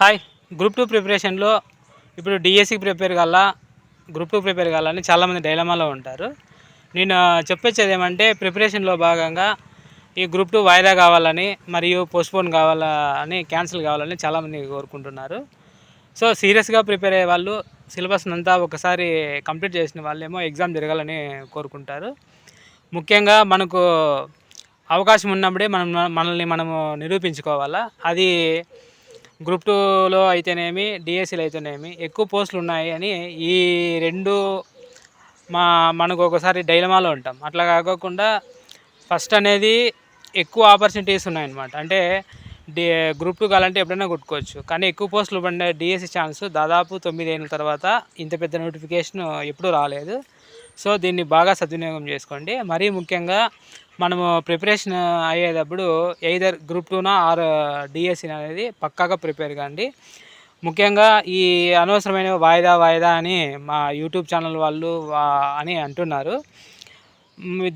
Hi. Group two ప్రిపరేషన్లో ఇప్పుడు DSC prepare కావాలా గ్రూప్ టూ ప్రిపేర్ కావాలని చాలామంది డైలమాలో ఉంటారు. నేను చెప్పొచ్చేది ఏమంటే ప్రిపరేషన్లో భాగంగా ఈ గ్రూప్ టూ వాయిదా కావాలని మరియు పోస్ట్పోన్ కావాలని క్యాన్సిల్ కావాలని చాలామంది కోరుకుంటున్నారు. సో సీరియస్గా ప్రిపేర్ అయ్యే వాళ్ళు సిలబస్ అంతా ఒకసారి కంప్లీట్ చేసిన వాళ్ళేమో ఎగ్జామ్ జరగాలని కోరుకుంటారు. ముఖ్యంగా మనకు అవకాశం ఉన్నప్పుడే మనం మనల్ని మనము నిరూపించుకోవాలా. అది గ్రూప్ టూలో అయితేనేమి డిఎస్సీలో అయితేనేమి ఎక్కువ పోస్టులు ఉన్నాయి అని ఈ రెండు మా మనకు ఒకసారి డైలమాలో ఉంటాం. అట్లా కాకోకుండా ఫస్ట్ అనేది ఎక్కువ ఆపర్చునిటీస్ ఉన్నాయన్నమాట. అంటే డి గ్రూప్ టూ కావాలంటే ఎప్పుడైనా కొట్టుకోవచ్చు. కానీ ఎక్కువ పోస్టులు పడిన డిఎస్సి ఛాన్స్ దాదాపు తొమ్మిది ఏళ్ళ తర్వాత ఇంత పెద్ద నోటిఫికేషన్ ఎప్పుడూ రాలేదు. సో దీన్ని బాగా సద్వినియోగం చేసుకోండి. మరీ ముఖ్యంగా మనము ప్రిపరేషన్ అయ్యేటప్పుడు ఎయిదర్ గ్రూప్ టూనా ఆర్ డిఎస్సి అనేది పక్కాగా ప్రిపేర్ కాండి. ముఖ్యంగా ఈ అనవసరమైన వాయిదా వాయిదా అని మా యూట్యూబ్ ఛానల్ వాళ్ళు అని అంటున్నారు.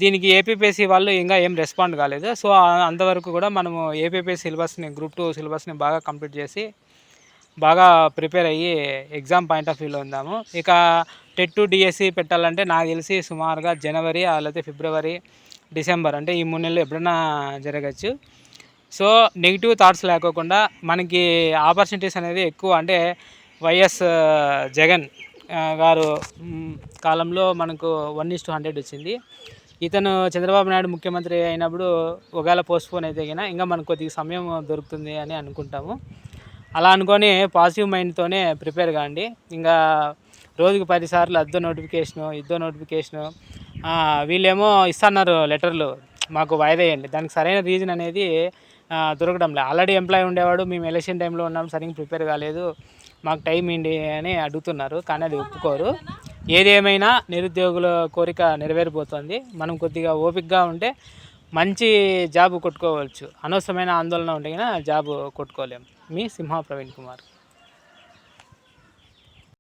దీనికి ఏపీపీఎస్సీ వాళ్ళు ఇంకా ఏం రెస్పాండ్ కాలేదు. సో అంతవరకు కూడా మనము ఏపీపీఎస్సీ సిలబస్ని గ్రూప్ టూ సిలబస్ని బాగా కంప్లీట్ చేసి బాగా ప్రిపేర్ అయ్యి ఎగ్జామ్ పాయింట్ ఆఫ్ వ్యూలో ఉందాము. ఇక టెట్ టు డిఎస్సి పెట్టాలంటే నాకు తెలిసి సుమారుగా జనవరి లేకపోతే ఫిబ్రవరి డిసెంబర్ అంటే ఈ మూడు నెలలు ఎప్పుడైనా జరగచ్చు. సో నెగిటివ్ థాట్స్ లేకోకుండా మనకి ఆపర్చునిటీస్ అనేది ఎక్కువ అంటే వైఎస్ జగన్ గారు కాలంలో మనకు వన్ ఇస్ టు హండ్రెడ్ వచ్చింది. ఇతను చంద్రబాబు నాయుడు ముఖ్యమంత్రి అయినప్పుడు ఒకవేళ పోస్ట్పోన్ అయితే అయినా ఇంకా మనకు కొద్దిగా సమయం దొరుకుతుంది అని అనుకుంటాము. అలా అనుకొని పాజిటివ్ మైండ్తోనే ప్రిపేర్ కాండి. ఇంకా రోజుకు పదిసార్లు అద్దో నోటిఫికేషను ఇద్దో నోటిఫికేషను వీళ్ళేమో ఇస్తున్నారు లెటర్లు మాకు వాయిదా వేయండి. దానికి సరైన రీజన్ అనేది దొరకడం లేదు ఆల్రెడీ ఎంప్లాయ్ ఉండేవాడు మేము ఎలక్షన్ టైంలో ఉన్నాం సరిగ్గా ప్రిపేర్ కాలేదు మాకు టైం ఏంటి అని అడుగుతున్నారు కానీ అది ఒప్పుకోరు. ఏది ఏమైనా నిరుద్యోగుల కోరిక నెరవేరిపోతుంది. మనం కొద్దిగా ఓపికగా ఉంటే మంచి జాబ్ కొట్టుకోవచ్చు. అనవసరమైన ఆందోళన ఉంటే కనుక జాబ్ కొట్టుకోలేము మీ సింహ ప్రవీణ్ కుమార్.